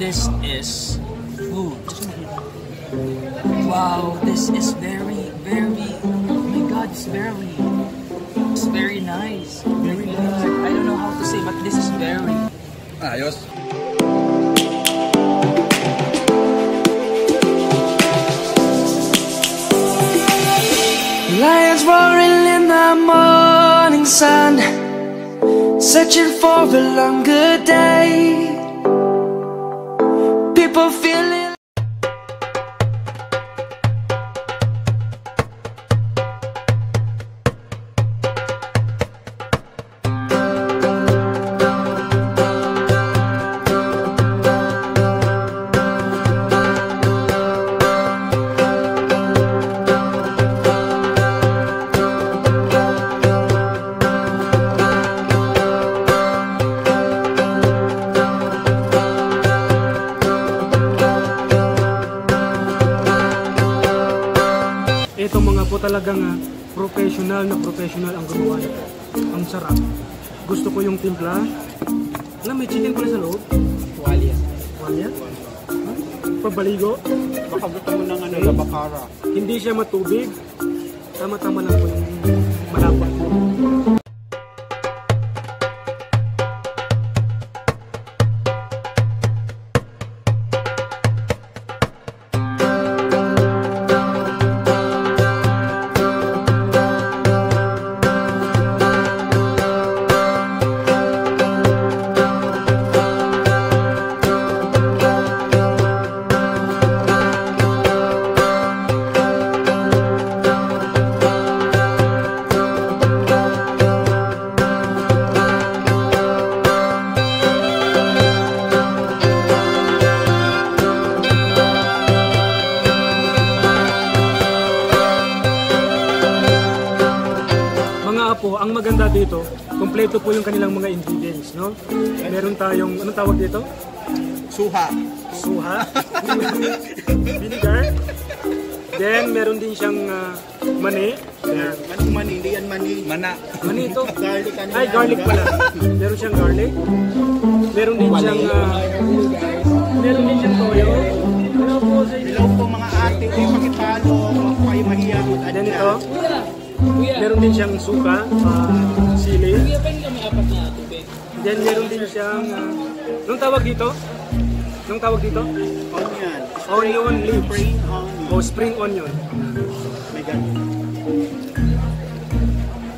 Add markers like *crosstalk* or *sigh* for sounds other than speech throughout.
this is food. Wow, this is very, very, oh my god, it's very, it's very nice. Very nice. I don't know how to say, but this is very. Ah, Ayos. Lions roaring in the morning sun, searching for a longer day. Talagang ah, professional na professional ang gumawa nito. Ang sarap. Gusto ko yung timpla. Alam, may chicken pala sa loob. Tuwalya. Wala? Pabaligo. Baka gusto mo ng ano, labakara. Hindi siya matubig. Tama-tama lang po yung maganda dito, kompleto po yung kanilang mga ingredients, no? Meron tayong, anong tawag dito? Suha. Suha. *laughs* Vinegar. Then, meron din siyang ah, mani. Ayan. Ano mani? Hindi yan mani. Mana. Mani ito. *laughs* Garlic ano Ay, garlic pala. Meron siyang garlic. Meron din siyang, ah, meron din siyang toyo. Ano po sa Hello po mga ate. Ay, pakipalo. Huwag kayo mahiya. Ano Then ito, meron din siyang suka, ah, sili. Then meron din siyang, uh, anong tawag dito? Anong tawag dito? Onion. Onion leaves. Spring onion. O spring onion. May ganun.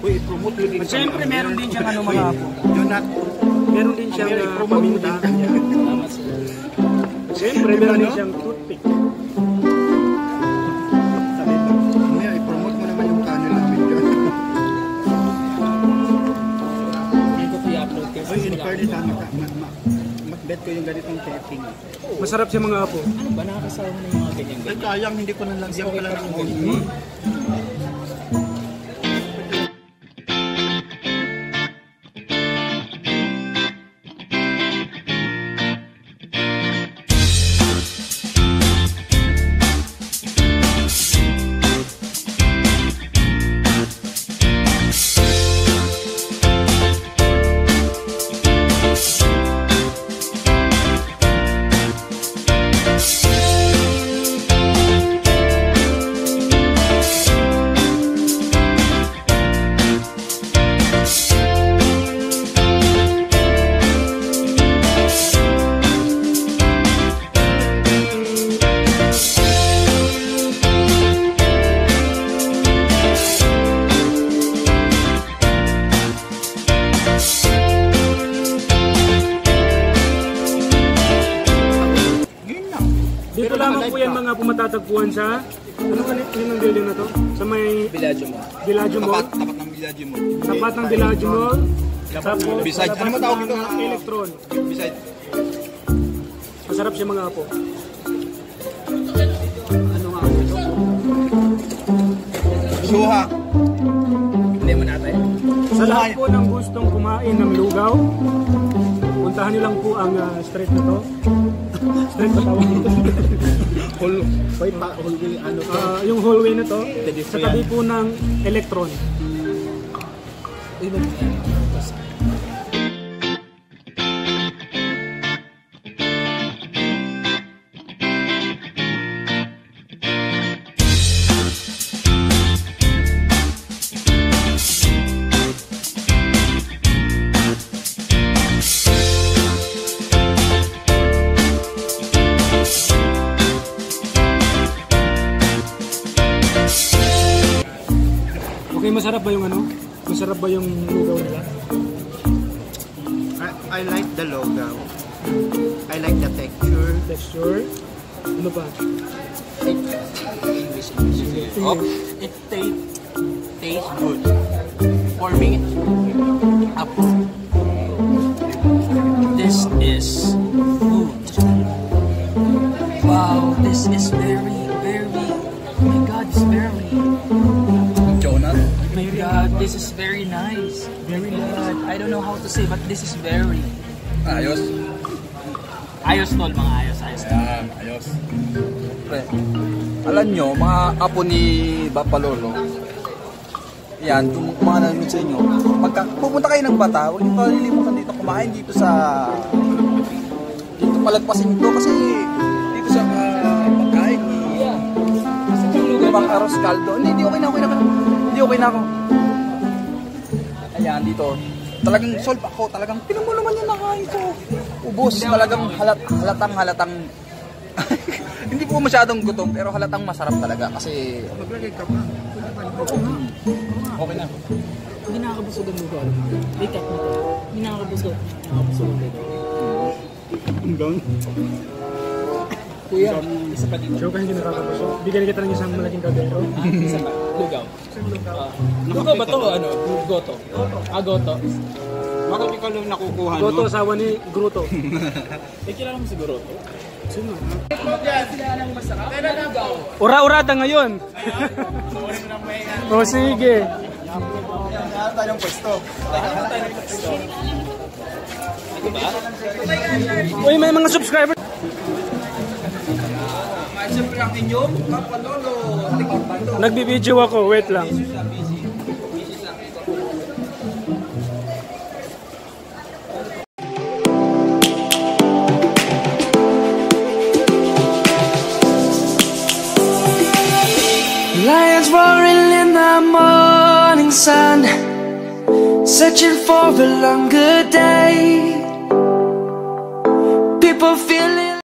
Uy, i-promote yun din. *laughs* At syempre, meron din siyang ano mga. You're not. Meron din siyang uh, promote paminta. Siyempre, meron din siyang toothpick. Ko yung ganitong setting. Masarap siya mga apo. ano ba nakakasama ng mga ganyan Ay, sayang, hindi ko nalagyan pala ng nakalive po pumatatagpuan sa, ano ka yun ang building na to? Sa may Biladyo mo. Villaggio Mall. Tapat, tapat ng village mo. Tapat ng Villaggio Mall. Tapos, Beside, ano mo tawag ito? ng Electron. Beside, Masarap siya mga apo. Suha. Hindi mo natin. Sa lahat po ng gustong kumain ng lugaw, puntahan niyo lang po ang ah, street na to. Street na tawag dito. Wait pa, hallway, ano to? Ah, yung hallway na to, sa tabi po ng Electron. Masarap ba yung ano? Masarap ba yung lugaw nila? I, I like the logo. I like the texture. Texture? Ano pa? Oh, it tastes tastes good. For me, up. This is food. Wow, this is very, very. Oh my God, it's very. This is very nice. Very God, I don't know how to say, but this is very. Ayos. Ayos tol, mga ayos, ayos. Yan, ayos. Pre, alam nyo, mga apo ni Bapalolo, yan, kung mga nanonood sa inyo, pagka pupunta kayo ng bata, huwag nyo kalilimutan dito kumain dito sa dito palagpasin ito kasi dito sa uh, pagkain ni Pang Aros Caldo. Hindi, hindi okay na, okay na. Hindi okay na ako. Ayan, dito. Talagang solve ako. Talagang, tinan mo naman yung nakain ko. Ubus. Talagang halat, halatang halatang *laughs* hindi po masyadong gutom pero halatang masarap talaga kasi Maglagay ka pa. okay na. Hindi nakakabusog ang lugaw. Wake up na to. Hindi nakakabusog. Nakakabusog ang lugaw. Hanggang. Kuya, isa pa dito. Joke hindi nakakabusog. Bigyan kita ng isang malaking kaldero. Isa pa. Lugaw. Ah, lugaw ba to? Ano? Goto. Ah, goto. Bakit ikaw lang nakukuha Goto, asawa ni Gruto. *laughs* Eh, kilala mo siguro to? Sino? Lugaw. Ura-urada ngayon. o sige. tayong pwesto. Uy, may mga subscriber. Siyempre ang inyong kapalolo. Nagbibideo ako, wait lang. Lions roaring in the morning sun, searching for a longer day.